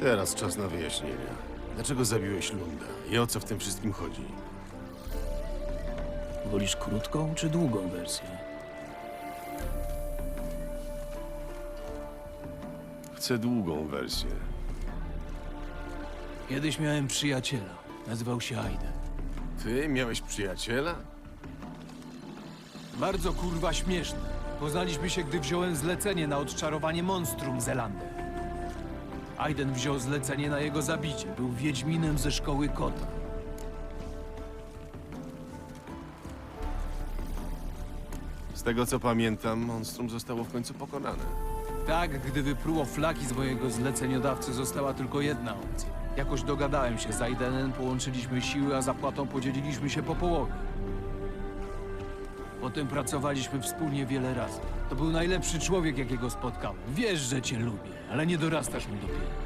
Teraz czas na wyjaśnienia. Dlaczego zabiłeś Lunda i o co w tym wszystkim chodzi? Wolisz krótką czy długą wersję? Chcę długą wersję. Kiedyś miałem przyjaciela. Nazywał się Aiden. Ty miałeś przyjaciela? Bardzo kurwa śmieszny. Poznaliśmy się, gdy wziąłem zlecenie na odczarowanie monstrum Zelandę. Aiden wziął zlecenie na jego zabicie. Był wiedźminem ze szkoły kota. Z tego co pamiętam, monstrum zostało w końcu pokonane. Tak, gdy wypruło flaki z mojego zleceniodawcy, została tylko jedna opcja. Jakoś dogadałem się z Aidenem, połączyliśmy siły, a zapłatą podzieliliśmy się po połowie. Potem pracowaliśmy wspólnie wiele razy. To był najlepszy człowiek, jakiego spotkałem. Wiesz, że cię lubię, ale nie dorastasz mi do pięt.